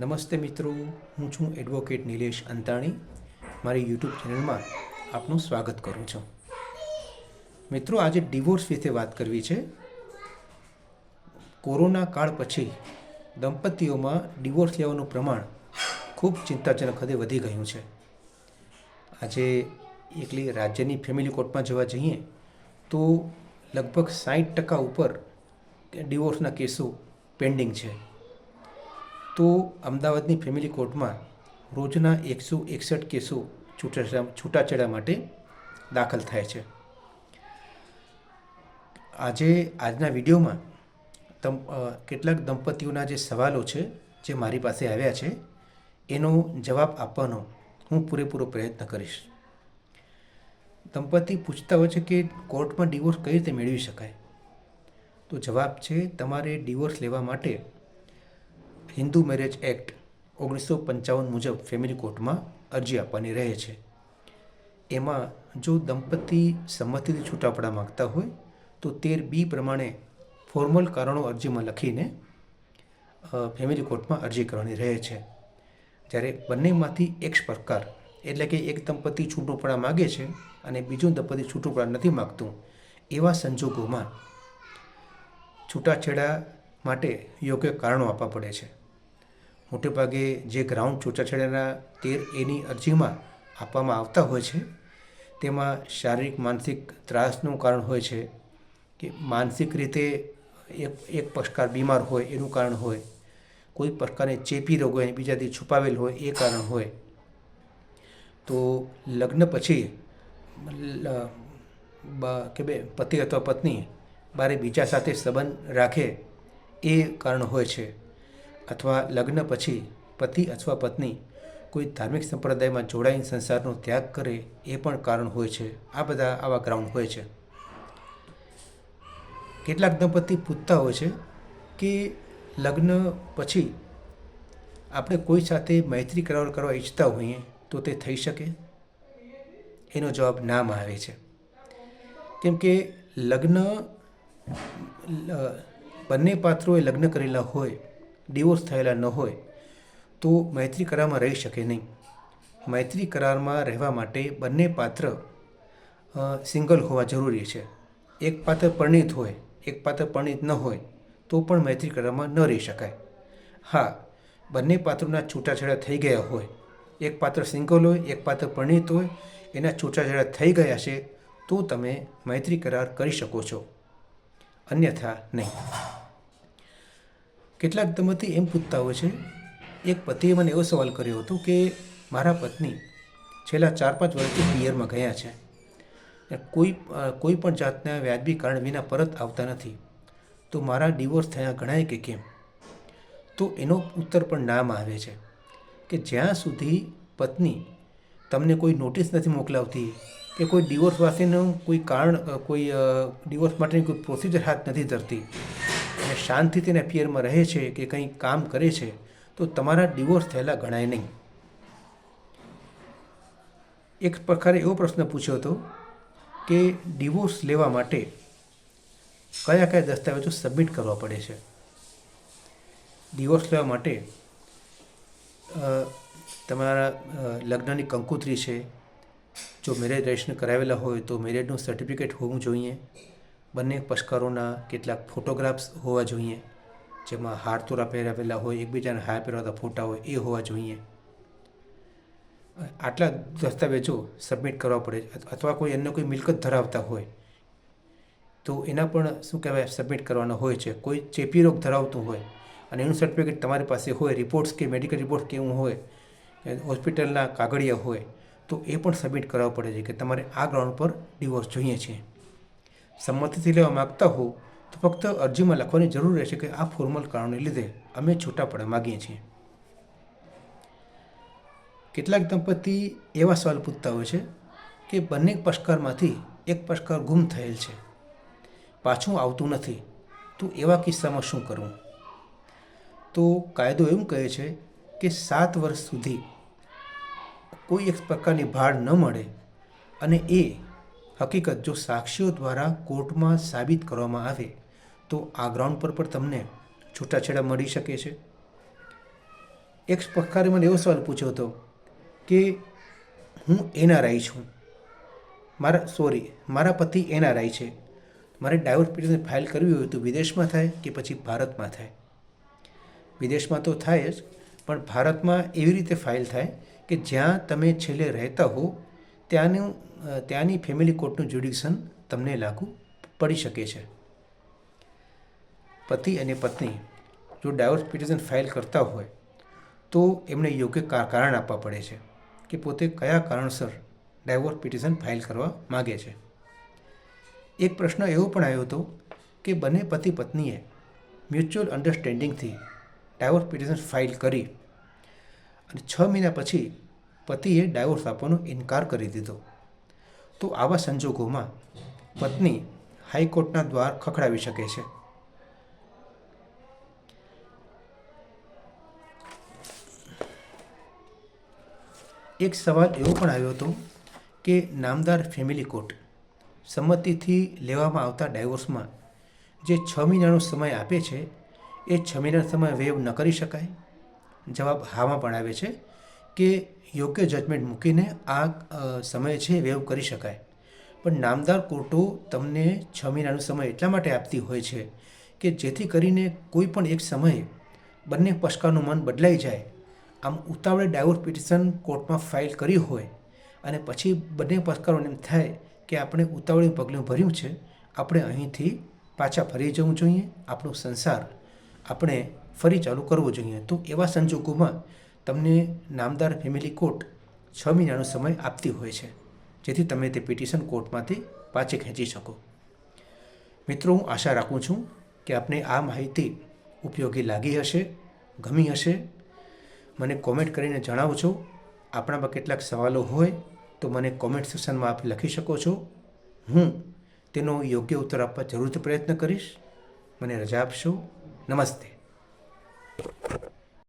નમસ્તે મિત્રો, હું છું એડવોકેટ નિલેશ અંતાણી. મારી યુટ્યુબ ચેનલમાં આપનું સ્વાગત કરું છું. મિત્રો, આજે ડિવોર્સ વિશે વાત કરવી છે. કોરોના કાળ પછી દંપતીઓમાં ડિવોર્સ લેવાનું પ્રમાણ ખૂબ ચિંતાજનક હદે વધી ગયું છે. આજે એકલી રાજ્યની ફેમિલી કોર્ટમાં જવા જઈએ તો લગભગ સાઠ ટકા ઉપર ડિવોર્સના કેસો પેન્ડિંગ છે. તો અમદાવાદની ફેમિલી કોર્ટમાં રોજના એકસો એકસઠ કેસો છૂટા છૂટાછેડા માટે દાખલ થાય છે. આજે આજના વિડીયોમાં તમ કેટલાક દંપતીઓના જે સવાલો છે, જે મારી પાસે આવ્યા છે, એનો જવાબ આપવાનો હું પૂરેપૂરો પ્રયત્ન કરીશ. દંપતી પૂછતા હોય છે કે કોર્ટમાં ડિવોર્સ કઈ રીતે મેળવી શકાય? તો જવાબ છે, તમારે ડિવોર્સ લેવા માટે હિન્દુ મેરેજ એક્ટ ઓગણીસો પંચાવન મુજબ ફેમિલી કોર્ટમાં અરજી આપવાની રહે છે. એમાં જો દંપતી સંમતિથી છૂટા પડવા માગતા હોય, તો તેર બી પ્રમાણે ફોર્મલ કારણો અરજીમાં લખીને ફેમિલી કોર્ટમાં અરજી કરવાની રહે છે. જ્યારે બંનેમાંથી એક પ્રકાર, એટલે કે એક દંપતી છૂટું પડવા માગે છે અને બીજું દંપતી છૂટું પડવા નથી માગતું, એવા સંજોગોમાં છૂટાછેડા માટે યોગ્ય કારણો આપવા પડે છે. મોટે ભાગે જે ગ્રાઉન્ડ છૂટાછેડાના તેર એની અરજીમાં આપવામાં આવતા હોય છે, તેમાં શારીરિક માનસિક ત્રાસનું કારણ હોય છે કે માનસિક રીતે એક એક પક્ષકાર બીમાર હોય એનું કારણ હોય, કોઈ પ્રકારની ચેપી રોગ હોય બીજાથી છુપાવેલ હોય એ કારણ હોય. તો લગ્ન પછી કે બે પતિ અથવા પત્ની બારે બીજા સાથે સંબંધ રાખે એ કારણ હોય છે. અથવા લગ્ન પછી પતિ અથવા પત્ની કોઈ ધાર્મિક સંપ્રદાયમાં જોડાઈને સંસારનો ત્યાગ કરે એ પણ કારણ હોય છે. આ બધા આવા ગ્રાઉન્ડ હોય છે. કેટલાક દંપતી પૂછતા હોય છે કે લગ્ન પછી આપણે કોઈ સાથે મૈત્રી કરાર કરવા ઈચ્છતા હોઈએ તો તે થઈ શકે? એનો જવાબ નામાં આવે છે. કેમ કે લગ્ન બંને પાત્રોએ લગ્ન કરેલા હોય ડિવોર્સ થયેલા ન હોય, તો મૈત્રી કરારમાં રહી શકે નહીં. મૈત્રી કરારમાં રહેવા માટે બંને પાત્ર સિંગલ હોવા જરૂરી છે. એક પાત્ર પરિણીત હોય, એક પાત્ર પરિણિત ન હોય, તો પણ મૈત્રી કરારમાં ન રહી શકાય. હા, બંને પાત્રોના છૂટાછેડા થઈ ગયા હોય. એક પાત્ર સિંગલ હોય, એક પાત્ર પરિણીત હોય, એના છૂટાછેડા થઈ ગયા છે, તો તમે મૈત્રી કરાર કરી શકો છો. અન્યથા નહીં. કેટલાક દંપતી એમ પૂછતા હોય છે, એક પતિએ મને એવો સવાલ કર્યો હતો કે મારા પત્ની છેલ્લા ચાર પાંચ વર્ષથી પિયરમાં ગયા છે કોઈ કોઈ પણ જાતના વ્યાજબી કારણ વિના પરત આવતા નથી. તો મારા ડિવોર્સ થયા ગણાય કે કેમ? તો એનો ઉત્તર પણ નામ આવે છે કે જ્યાં સુધી પત્ની તમને કોઈ નોટિસ નથી મોકલાવતી કે કોઈ ડિવોર્સ વાસીનું કોઈ કારણ કોઈ ડિવોર્સ માટેની કોઈ પ્રોસિજર હાથ નથી ધરતી અને શાંતિથી એને પિયરમાં રહે છે કે કંઈ કામ કરે છે, તો તમારા ડિવોર્સ થયેલા ગણાય નહીં. એક પ્રકારે એવો પ્રશ્ન પૂછ્યો હતો કે ડિવોર્સ લેવા માટે કયા કયા દસ્તાવેજો સબમિટ કરવા પડે છે? ડિવોર્સ લેવા માટે તમારા લગ્નની કંકોત્રી છે, જો મેરેજ રજિસ્ટ્રેશન કરાવેલા હોય તો મેરેજનું સર્ટિફિકેટ હોવું જોઈએ. બંને પશ્કરોના કેટલાક ફોટોગ્રાફ્સ હોવા જોઈએ, જેમાં હાર તોરા પહેરાવેલા હોય, એકબીજાને હાર પહેરાવતા ફોટા હોય, એ હોવા જોઈએ. આટલા દસ્તાવેજો સબમિટ કરવા પડે અથવા કોઈ અન્ય કોઈ મિલકત ધરાવતા હોય, તો એના પણ શું કહેવાય, સબમિટ કરવાના હોય છે. કોઈ ચેપી રોગ ધરાવતું હોય અને એનું સર્ટિફિકેટ તમારી પાસે હોય રિપોર્ટ્સ કે મેડિકલ રિપોર્ટ કે એવું હોય હોસ્પિટલના કાગળિયા હોય, તો એ પણ સબમિટ કરવા પડે છે કે તમારે આ ગ્રાઉન્ડ પર ડિવોર્સ જોઈએ છે. સંમતિથી લેવા માગતા હો, તો ફક્ત અરજીમાં લખવાની જરૂર રહેશે કે આ ફોર્મલ કારણને લીધે અમે છૂટા પડવા માગીએ છીએ. કેટલાક દંપતી એવા સવાલ પૂછતા હોય છે કે બંને પશ્કારમાંથી એક પશ્કાર ગુમ થયેલ છે. પાછું આવતું નથી. તો એવા કિસ્સામાં શું કરવું? તો કાયદો એમ કહે છે કે સાત વર્ષ સુધી કોઈ એક પ્રકારની ભાડ ન મળે અને એ હકીકત, જો સાક્ષીઓ દ્વારા કોર્ટમાં સાબિત કરવામાં આવે, તો આ ગ્રાઉન્ડ પર પણ તમને છૂટાછેડા મળી શકે છે. એક પક્ષકારે મને એવો સવાલ પૂછ્યો હતો કે, હું એનઆરઆઈ છું. મારા, સોરી, મારા પતિ એનઆરઆઈ છે. મારે ડાયવર્સ પિટિશન ફાઇલ કરવી હોય તો વિદેશમાં થાય કે પછી ભારતમાં થાય? વિદેશમાં તો થાય જ, પણ ભારતમાં એવી રીતે ફાઇલ થાય કે જ્યાં તમે છેલ્લે રહેતા હો ત્યાંનું ત્યાંની ફેમિલી કોર્ટનું જ્યુડિક્શન તમને લાગુ પડી શકે છે. પતિ અને પત્ની જો ડાયવોર્સ પિટિશન ફાઇલ કરતા હોય, તો એમણે યોગ્ય કારણ આપવા પડે છે કે પોતે કયા કારણસર ડાયવોર્સ પિટિશન ફાઇલ કરવા માગે છે. એક પ્રશ્ન એવો પણ આવ્યો હતો કે બંને પતિ પત્નીએ મ્યુચ્યુઅલ અન્ડરસ્ટેન્ડિંગથી ડાયવોર્સ પિટિશન ફાઇલ કરી અને છ મહિના પછી પતિએ ડાયવોર્સ આપવાનો ઇનકાર કરી દીધો. તો આવા સંજોગોમાં પત્ની હાઈકોર્ટના દ્વાર ખખડાવી શકે છે. એક સવાલ એવો પણ આવ્યો હતો કે નામદાર ફેમિલી કોર્ટ સંમતિથી લેવામાં આવતા ડાયવોર્સમાં જે છ મહિનાનો સમય આપે છે, એ છ મહિનાનો સમય વેવ ન કરી શકાય? જવાબ હામાં પણ આવે છે. કે યોગ્ય જજમેન્ટ મૂકીને આ સમય છે વેવ કરી શકાય. પણ નામદાર કોર્ટો તમને છ મહિનાનો સમય એટલા માટે આપતી હોય છે કે જેથી કરીને કોઈ પણ એક સમયે બંને પક્ષકારનું મન બદલાઈ જાય. આમ ઉતાવળે ડાયવોર્સ પિટિશન કોર્ટમાં ફાઇલ કરી હોય અને પછી બંને પક્ષકારોને એમ થાય કે આપણે ઉતાવળે પગલું ભર્યું છે, આપણે અહીંથી પાછા ફરી જવું જોઈએ, આપણો સંસાર આપણે ફરી ચાલુ કરવો જોઈએ. તો એવા સંજોગોમાં તમને નામદાર ફેમિલી કોર્ટ છ મહિનાનો સમય આપતી હોય છે, જેથી તમે તે પિટિશન કોર્ટમાંથી પાછી ખેંચી શકો. મિત્રો, હું આશા રાખું છું કે આપને આ માહિતી ઉપયોગી લાગી હશે, ગમી હશે. મને કોમેન્ટ કરીને જણાવજો આપણામાં કેટલાક સવાલો હોય તો મને કોમેન્ટ સેક્શનમાં આપ લખી શકો છો. હું તેનો યોગ્ય ઉત્તર આપવા જરૂરથી પ્રયત્ન કરીશ. મને રજા આપશો. નમસ્તે.